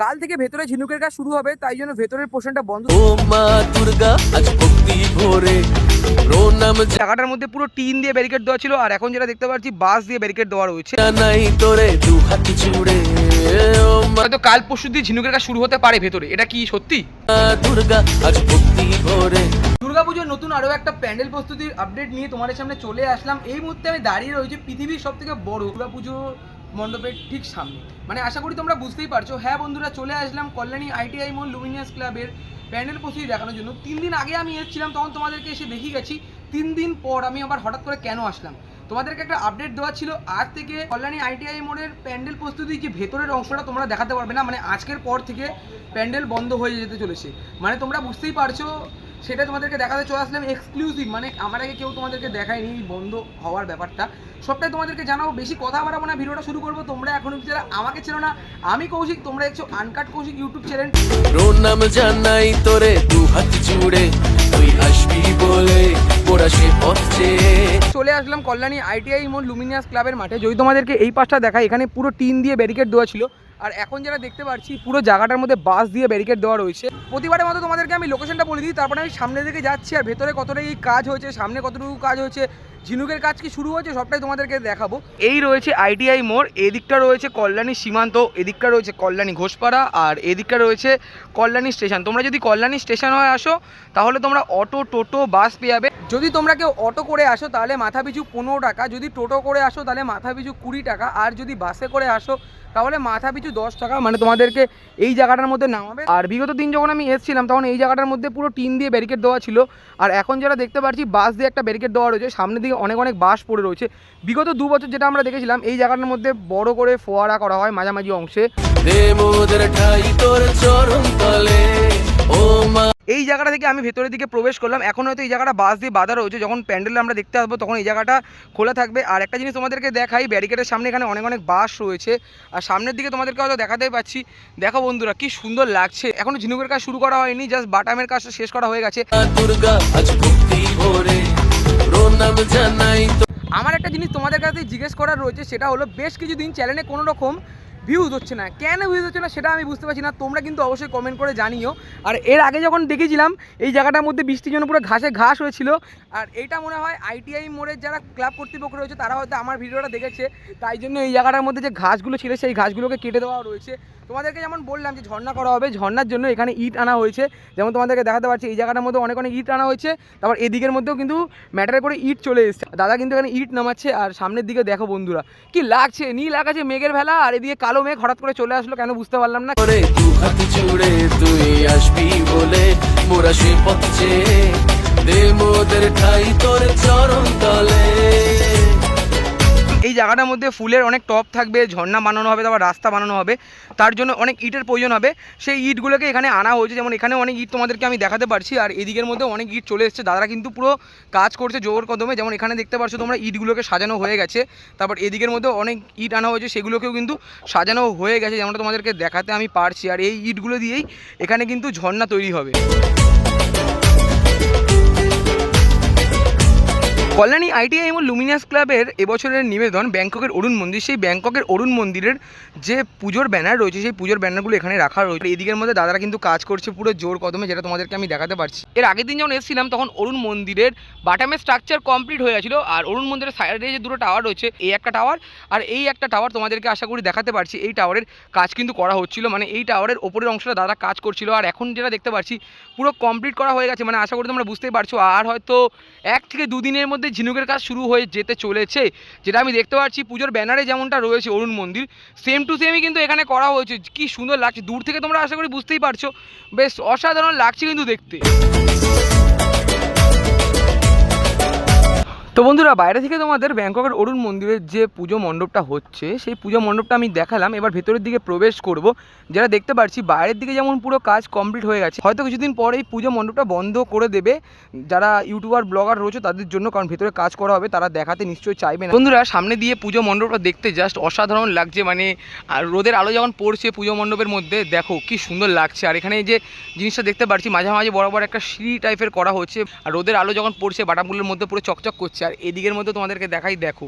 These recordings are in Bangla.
কাল থেকে ভেতরে ঝিনুকের কাজ শুরু হবে তাই জন্য ভেতরের পোর্শনটা বন্ধ ও মা দুর্গা আজ ভক্তি ভরে। জায়গাটার মধ্যে পুরো টিন দিয়ে ব্যারিকেড দেওয়া ছিল আর এখন যেটা দেখতে পাচ্ছি বাস দিয়ে ব্যারিকেড দেওয়া রয়েছে। জানাই তোরে দু হাত জুড়ে। হয়তো কাল পরশু দিয়ে ঝিনুকের কাজ শুরু হতে পারে ভেতরে এটা কি সত্যি? দুর্গা আজ ভক্তি ভরে। দুর্গাপুজোর নতুন আরও একটা প্যান্ডেল প্রস্তুতির আপডেট নিয়ে তোমাদের সামনে চলে আসলাম। এই মুহূর্তে আমি দাঁড়িয়ে রয়েছি পৃথিবীর সব থেকে বড় দুর্গাপুজো মণ্ডপের ঠিক সামনে। মানে আশা করি তোমরা বুঝতেই পারছ। হ্যাঁ বন্ধুরা, চলে আসলাম কল্যাণী আইটিআই মল লুমিনিয়াস ক্লাবের প্যান্ডেল প্রস্তুতি দেখানোর জন্য। তিন দিন আগে আমি এসেছিলাম, তখন তোমাদেরকে এসে দেখিয়ে গেছি। তিন দিন পর আমি আবার হঠাৎ করে কেন আসলাম? তোমাদেরকে একটা আপডেট দেওয়া ছিল, আজ থেকে কল্যাণী আইটিআই মোড়ের প্যান্ডেল প্রস্তুতি যে ভেতরের অংশটা তোমরা দেখাতে পারবে না মানে আজকের পর থেকে প্যান্ডেল বন্ধ হয়ে যেতে চলেছে। মানে তোমরা বুঝতেই পারছ সেটা তোমাদেরকে দেখাতে চলে আসলাম এক্সক্লুসিভ মানে আমার আগে কেউ তোমাদেরকে দেখায়নি বন্ধ হওয়ার ব্যাপারটা। সবটাই তোমাদেরকে জানাব বেশি কথা বাড়াবো না ভিডিওটা শুরু করব তোমরা এখন যারা আমাকে চেনো না আমি কৌশিক তোমরা দেখছ আনকাট কৌশিক ইউটিউব চ্যানেল প্রণাম জানাই তোরে দু হাত জুড়ে তুই আসবি বলে ওরা সে পথ চলে আসলাম কল্যাণী আইটিআই মোড় লুমিনিয়াস ক্লাবের মাঠে যদি তোমাদেরকে এই পাশটা দেখাই এখানে পুরো টিন দিয়ে ব্যারিকেড দেওয়া ছিল আর এখন যেটা দেখতে পাচ্ছি, পুরো জায়গাটার মধ্যে বাস দিয়ে ব্যারিকেড দেওয়া রয়েছে। প্রতিবারের মতো তোমাদেরকে আমি লোকেশনটা বলে দিই, তারপরে আমি সামনে দিকে যাচ্ছি আর ভেতরে কতটা এই কাজ হয়েছে, সামনে কতটুকু কাজ হয়েছে, ঝিনুকের কাজ কি শুরু হয়েছে, সবটাই তোমাদেরকে দেখাবো। এই রয়েছে আইটিআই মোড়, এদিকটা রয়েছে কল্যাণী সীমান্ত, এদিকটা রয়েছে কল্যাণী ঘোষপাড়া, আর এদিকটা রয়েছে কল্যাণী স্টেশন। তোমরা যদি কল্যাণী স্টেশন হয়ে আসো, তাহলে তোমরা অটো, টোটো, বাস পেয়ে যাবে। যদি তোমরা কেউ অটো করে আসো, তাহলে মাথা পিছু পনেরো টাকা। যদি টোটো করে আসো, তাহলে মাথা পিছু কুড়ি টাকা। আর যদি বাসে করে আসো, তাহলে মাথা পিছু দশ টাকা। মানে তোমাদেরকে এই জায়গাটার মধ্যে নামাবে। আর বিগত দিন যখন আমি এসেছিলাম, তখন এই জায়গাটার মধ্যে পুরো টিন দিয়ে ব্যারিকেড দেওয়া ছিল। আর এখন যেটা দেখতে পাচ্ছি, বাস দিয়ে একটা ব্যারিকেড দেওয়া রয়েছে। সামনের দিকে অনেক অনেক বাস পড়ে রয়েছে। বিগত দু বছর যেটা আমরা দেখেছিলাম, এই জায়গাটার মধ্যে বড় করে ফোয়ারা করা হয় মাঝামাঝি অংশে। ঠাই তোর তলে। জায়গাটা থেকে আমি ভেতরের দিকে প্রবেশ করলাম। এখন হয়তো এই জায়গাটা বাস দিয়ে বাঁধা রয়েছে। যখন প্যান্ডেল আমরা দেখতে আসব তখন এই জায়গাটা খোলা থাকবে। আর একটা জিনিস তোমাদেরকে দেখাই ব্যারিকেডের সামনে এখানে অনেক অনেক বাস রয়েছে। আর সামনের দিকে তোমাদেরকে হয়তো দেখাতেই পাচ্ছি। দেখো বন্ধুরা কি সুন্দর লাগছে। এখনও ঝিনুকের কাজ শুরু করা হয়নি জাস্ট বাটামের কাজটা শেষ করা হয়ে গেছে। আমার একটা জিনিস তোমাদের কাছে জিজ্ঞেস করার রয়েছে সেটা হলো বেশ কিছুদিন চ্যানেলে কোনো রকম ভিউজ হচ্ছে না। কেন ভিউজ হচ্ছে না সেটা আমি বুঝতে পারছি না। তোমরা কিন্তু অবশ্যই কমেন্ট করে জানিও। আর এর আগে যখন দেখেছিলাম, এই জায়গাটার মধ্যে বৃষ্টির জন্য পুরো ঘাসে ঘাস হয়েছিল। আর এইটা মনে হয় আইটিআই মোড়ের যারা ক্লাব কর্তৃপক্ষ রয়েছে, তারা হয়তো আমার ভিডিওটা দেখেছে। তাই জন্য এই জায়গাটার মধ্যে যে ঘাসগুলো ছিল, সেই ঘাসগুলোকে কেটে দেওয়া রয়েছে। তোমাদেরকে যেমন বললাম যে ঝর্ণা করা হবে, ঝর্ণার জন্য এখানে ইট আনা হয়েছে। যেমন তোমাদেরকে দেখাতে পারছি, এই জায়গাটার মধ্যে অনেক অনেক ইট আনা হয়েছে। তারপর এদিকের মধ্যেও কিন্তু ম্যাটারে করে ইট চলে এসেছে। দাদা কিন্তু এখানে ইট নামাচ্ছে, আর সামনের দিকে দেখো বন্ধুরা, কি লাগছে? নীল আকাশে মেঘের ভেলা, আর এদিকে কালো মেঘ হঠাৎ করে চলে আসলো, কেন বুঝতে পারলাম না। তুই আসবি বলে মোরা সে পথ। দে মোদের ঠাই তোর চরণ তলে। এই জায়গাটার মধ্যে ফুলের অনেক টপ থাকবে, ঝর্ণা বানানো হবে, তারপর রাস্তা বানানো হবে। তার জন্য অনেক ইটের প্রয়োজন হবে। সেই ইটগুলোকে এখানে আনা হয়েছে। যেমন এখানে অনেক ইট তোমাদেরকে আমি দেখাতে পারছি। আর এদিকের মধ্যে অনেক ইট চলে এসেছে। দাদারা কিন্তু পুরো কাজ করছে জোর কদমে। যেমন এখানে দেখতে পাচ্ছ তোমরা, ইটগুলোকে সাজানো হয়ে গেছে। তারপর এদিকের মধ্যে অনেক ইট আনা হয়েছে। সেগুলোকেও কিন্তু সাজানো হয়ে গেছে। যেমনটা তোমাদেরকে দেখাতে আমি পারছি। আর এই ইটগুলো দিয়েই এখানে কিন্তু ঝর্ণা তৈরি হবে। কল্যাণী আইটিআই এবং লুমিনাস ক্লাবের এবছরের নিবেদন ব্যাংককের অরুণ মন্দির। সেই ব্যাংককের অরুণ মন্দিরের যে পুজোর ব্যানার রয়েছে, সেই পুজোর ব্যানারগুলো এখানে রাখা রয়েছে। এদিকের মধ্যে দাদারা কিন্তু কাজ করছে পুরো জোর কদমে, যেটা তোমাদেরকে আমি দেখাতে পারছি। এর আগের দিন যখন এসেছিলাম, তখন অরুণ মন্দিরের বাটামের স্ট্রাকচার কমপ্লিট হয়ে গেছিল। আর অরুণ মন্দিরের সাইডে যে দুটো টাওয়ার রয়েছে, এই একটা টাওয়ার আর এই একটা টাওয়ার তোমাদেরকে আশা করি দেখাতে পারছি। এই টাওয়ারের কাজ কিন্তু করা হচ্ছিল। মানে এই টাওয়ারের ওপরের অংশটা দাদা কাজ করছিল। আর এখন যেটা দেখতে পাচ্ছি পুরো কমপ্লিট করা হয়ে গেছে। মানে আশা করি তোমরা বুঝতেই পারছ। আর হয়তো এক থেকে দুদিনের মধ্যে ঝিনুকের কাজ শুরু হয়ে যেতে চলেছে, যেটা আমি দেখতে পাচ্ছি, পুজোর ব্যানারে যেমনটা রয়েছে অরুণ মন্দির সেম টু সেমই কিন্তু এখানে করা হয়েছে। কি সুন্দর লাগছে, দূর থেকে তোমরা আশা করি বুঝতেই পারছ। বেশ অসাধারণ লাগছে কিন্তু দেখতে। তো বন্ধুরা, বাইরে থেকে তোমাদের ব্যাংককের অরুণ মন্দিরের যে পুজো মণ্ডপটা হচ্ছে, সেই পুজো মণ্ডপটা আমি দেখালাম। এবার ভেতরের দিকে প্রবেশ করব। যেটা দেখতে পাচ্ছি বাইরের দিকে যেমন পুরো কাজ কমপ্লিট হয়ে গেছে, হয়তো কিছুদিন পরে এই পুজো মণ্ডপটা বন্ধ করে দেবে। যারা ইউটিউবার, ব্লগার রয়েছে, তাদের জন্য, কারণ ভেতরে কাজ করা হবে, তারা দেখাতে নিশ্চয়ই চাইবে না। বন্ধুরা, সামনে দিয়ে পুজো মণ্ডপটা দেখতে জাস্ট অসাধারণ লাগছে। মানে আর রোদের আলো যখন পড়ছে পুজো মণ্ডপের মধ্যে, দেখো কি সুন্দর লাগছে। আর এখানে যে জিনিসটা দেখতে পাচ্ছি মাঝামাঝি বরাবর একটা সিঁড়ি টাইপের করা হচ্ছে। আর রোদের আলো যখন পড়ছে বাটামগুলোর মধ্যে পুরো চকচক করছে। আর এদিকের মধ্যে তোমাদেরকে দেখাই, দেখো,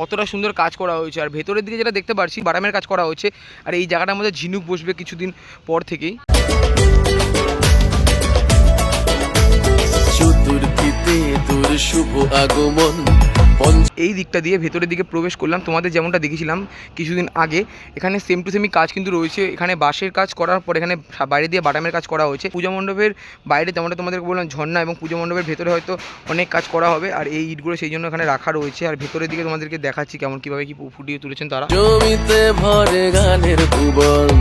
কতটা সুন্দর কাজ করা হয়েছে। আর ভেতরের দিকে যেটা দেখতে পাচ্ছি বারামের কাজ করা হয়েছে। আর এই জায়গাটার মধ্যে ঝিনুক বসবে কিছুদিন পর থেকেই। শুভ আগমন। এই দিকটা দিয়ে ভেতরের দিকে প্রবেশ করলাম। তোমাদের যেমনটা দেখেছিলাম কিছুদিন আগে, এখানে সেম টু সেমই কাজ কিন্তু রয়েছে। এখানে বাঁশের কাজ করার পর এখানে বাইরে দিয়ে বাটামের কাজ করা হয়েছে। পুজো মণ্ডপের বাইরে যেমনটা তোমাদেরকে বললাম, ঝর্ণা এবং পুজো মণ্ডপের ভেতরে হয়তো অনেক কাজ করা হবে। আর এই ইটগুলো সেই জন্য এখানে রাখা রয়েছে। আর ভেতরের দিকে তোমাদেরকে দেখাচ্ছি কেমন কীভাবে কি ফুটিয়ে তুলেছেন তারা। জমিতে ভরে গানের ভুবন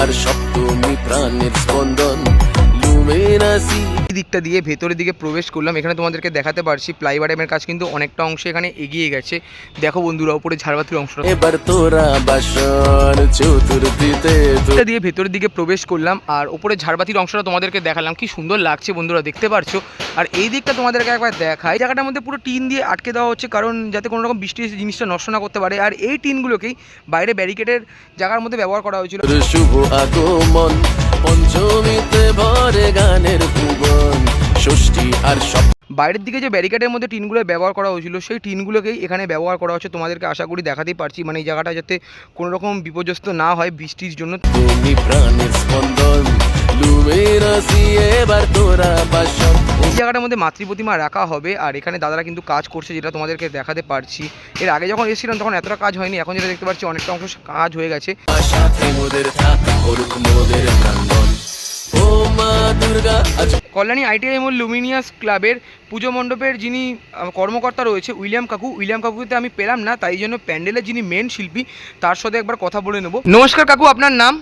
আর সপ্তমী প্রাণের স্পন্দন। লুমেনাসি এই দিকটা দিয়ে ভেতরের দিকে প্রবেশ করলাম। এখানে তোমাদেরকে দেখাতে পারছি প্লাই বাটামের কাজ কিন্তু অনেকটা অংশ এখানে এগিয়ে গেছে। দেখো বন্ধুরা উপরে ঝাড়বাতির অংশটা এবার তোরা বাসন দিয়ে ভেতরের দিকে প্রবেশ করলাম আর ওপরে ঝাড়বাতির অংশটা তোমাদেরকে দেখালাম। কি সুন্দর লাগছে বন্ধুরা দেখতে পারছ? আর এই দিকটা তোমাদেরকে একবার দেখাই। জায়গাটার মধ্যে পুরো টিন দিয়ে আটকে দেওয়া হচ্ছে কারণ যাতে কোনো রকম বৃষ্টি এসে জিনিসটা নষ্ট না করতে পারে। আর এই টিনগুলোকেই বাইরে ব্যারিকেডের জায়গার মধ্যে ব্যবহার করা হয়েছিল। শুভ আগমন। পঞ্চমীতে ভরে গানের ভুবন ষষ্ঠী আর সপ্তমী। বাইরের দিকে যে ব্যারিকেডের মধ্যে টিনগুলো ব্যবহার করা হয়েছিল সেই টিনগুলোকেই এখানে ব্যবহার করা হচ্ছে। তোমাদেরকে আশা করি দেখাতেই পারছি মানে এই জায়গাটা যাতে কোনো রকম বিপর্যস্ত না হয় বৃষ্টির জন্য। তুমি প্রাণের স্পন্দন এই জায়গাটার মধ্যে মাতৃ প্রতিমা রাখা হবে আর এখানে দাদারা কিন্তু কাজ করছে যেটা তোমাদেরকে দেখাতে পারছি। এর আগে যখন এসেছিলাম তখন এতটা কাজ হয়নি এখন যেটা দেখতে পাচ্ছি অনেকটা অংশ কাজ হয়ে গেছে। কল্যাণী আইটিআই মোল লুমিনিয়াস ক্লাবের পুজো মণ্ডপের যিনি কর্মকর্তা রয়েছে উইলিয়াম কাকু। উইলিয়াম কাকুতে আমি পেলাম না তাই জন্য প্যান্ডেলের যিনি মেন শিল্পী তার সাথে একবার কথা বলে নেব। নমস্কার কাকু আপনার নাম?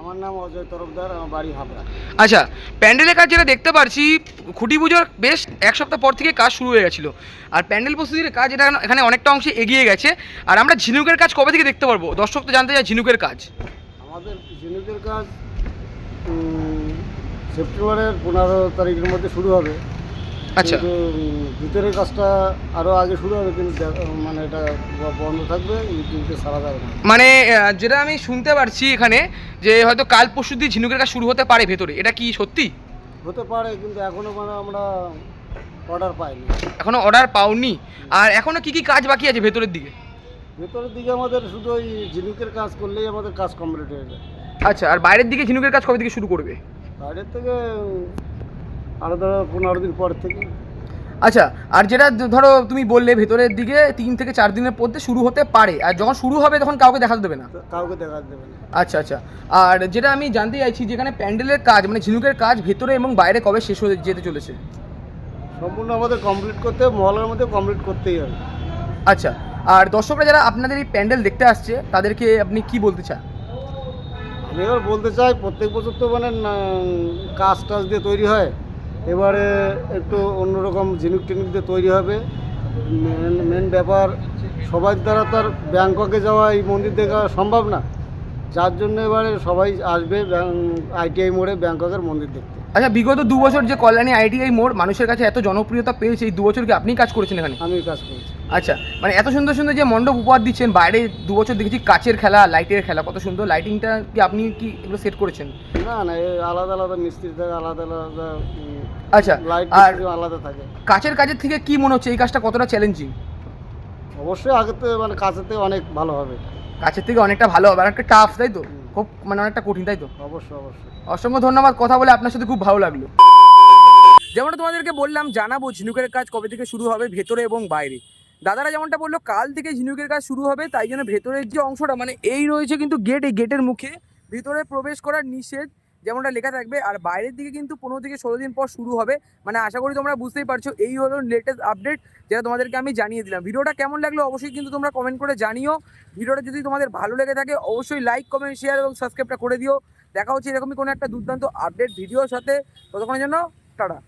আমার নাম অজয় তরফদার আমার বাড়ি হাবড়া। আচ্ছা প্যান্ডেলের কাজ যেটা দেখতে পারছি খুঁটি পুজোর বেশ এক সপ্তাহ পর থেকে কাজ শুরু হয়ে গেছিল। আর প্যান্ডেল প্রস্তুতির কাজ এটা এখানে অনেকটা অংশে এগিয়ে গেছে। আর আমরা ঝিনুকের কাজ কবে থেকে দেখতে পারব? দর্শক তো জানতে চাই ঝিনুকের কাজ। আমাদের ঝিনুকের কাজ সেপ্টেম্বরের পনেরো তারিখের মধ্যে শুরু হবে। আচ্ছা। কিন্তু ভিতরের কাজটা আরও আগে শুরু হবে কিন্তু মানে এটা বন্ধ থাকবে ইউটিউবকে সারা যাবে না। মানে আহ, যেটা আমি শুনতে পারছি এখানে যে হয়তো কাল পরশু দিয়ে ঝিনুকের কাজ শুরু হতে পারে ভেতরে। এটা কি সত্যি? হতে পারে কিন্তু এখনও মানে আমরা অর্ডার পাইনি। এখনও অর্ডার পাওনি। আর এখনও কি কি কাজ বাকি আছে ভেতরের দিকে? ভেতরের দিকে আমাদের শুধু ওই ঝিনুকের কাজ করলেই আমাদের কাজ কমপ্লিট হয়ে যায়। আচ্ছা আর বাইরের দিকে ঝিনুকের কাজ কবে থেকে শুরু করবে? বাইরের থেকে ধরো পনেরো দিন পর থেকে। আচ্ছা আর যেটা ধরো তুমি বললে ভেতরের দিকে তিন থেকে চার দিনের মধ্যে শুরু হতে পারে আর যখন শুরু হবে তখন কাউকে দেখাতে দেবে না? কাউকে দেখা দেবে না। আচ্ছা আচ্ছা। আর যেটা আমি জানতে চাইছি যেখানে প্যান্ডেলের কাজ মানে ঝিনুকের কাজ ভেতরে এবং বাইরে কবে শেষ হয়ে যেতে চলেছে? সম্পূর্ণ আমাদের কমপ্লিট করতে মহলের মধ্যে কমপ্লিট করতেই হবে। আচ্ছা আর দর্শকরা যারা আপনাদের এই প্যান্ডেল দেখতে আসছে তাদেরকে আপনি কি বলতে চান? আমি এবার বলতে চাই প্রত্যেক বছর তো মানে কাজ টাজ দিয়ে তৈরি হয়। এবারে একটু অন্যরকম ঝিনুক টিনুক দিয়ে তৈরি হবে। মেন ব্যাপার সবার দ্বারা তো আর ব্যাংককে যাওয়া এই মন্দির দেখা সম্ভব না। যার জন্য এবারে সবাই আসবে আইটিআই মোড়ে ব্যাংককের মন্দির দেখতে। আচ্ছা বিগত দু বছর যে কল্যাণী আইটিআই মোড় মানুষের কাছে এত জনপ্রিয়তা পেয়েছে এই দু বছর কি আপনি কাজ করেছেন এখানে? আমি কাজ করেছি। আচ্ছা মানে এত সুন্দর সুন্দর যে মণ্ডপ উপহার দিচ্ছেন বাইরে দু বছর দেখেছি কাচের খেলা লাইটের খেলা কত সুন্দর লাইটিংটা কি আপনি কি এগুলো সেট করেছেন? না না আলাদা আলাদা মিস্ত্রি থাকে আলাদা আলাদা আচ্ছা লাইট আর আলাদা থাকে। কাচের কাজের থেকে কি মনে হচ্ছে এই কাজটা কতটা চ্যালেঞ্জিং অবশ্যই আগে তো মানে কাছের থেকে অনেক ভালো হবে। কাছের থেকে অনেকটা ভালো হবে অনেকটা টাফ তাই তো? খুব মানে অনেকটা কঠিন তাই তো? অবশ্যই অবশ্যই। অসংখ্য ধন্যবাদ কথা বলে আপনার সাথে খুব ভালো লাগল। যেমনটা তোমাদেরকে বললাম জানাব ঝিনুকের কাজ কবে থেকে শুরু হবে ভেতরে এবং বাইরে। দাদারা যেমনটা বলল, কাল থেকে ঝিনুকের কাজ শুরু হবে, তাই জন্য ভেতরের যে অংশটা মানে এই রয়েছে কিন্তু গেট এই গেটের মুখে। ভিতরে প্রবেশ করার নিষেধ যেমনটা লেখা থাকবে, আর বাইরের দিকে কিন্তু পনেরো থেকে ষোলো দিন পর শুরু হবে। মানে আশা করি তোমরা বুঝতেই পারছ, এই হলো লেটেস্ট আপডেট যেটা তোমাদেরকে আমি জানিয়ে দিলাম। ভিডিওটা কেমন লাগল অবশ্যই কিন্তু তোমরা কমেন্ট করে জানিও। ভিডিওটা যদি তোমাদের ভালো লেগে থাকে, অবশ্যই লাইক কমেন্ট শেয়ার এবং সাবস্ক্রাইবটা করে দিও। দেখা হচ্ছে এরকমই কোনো একটা দুর্দান্ত আপডেট ভিডিওর সাথে। ততক্ষণের জন্য, টাটা।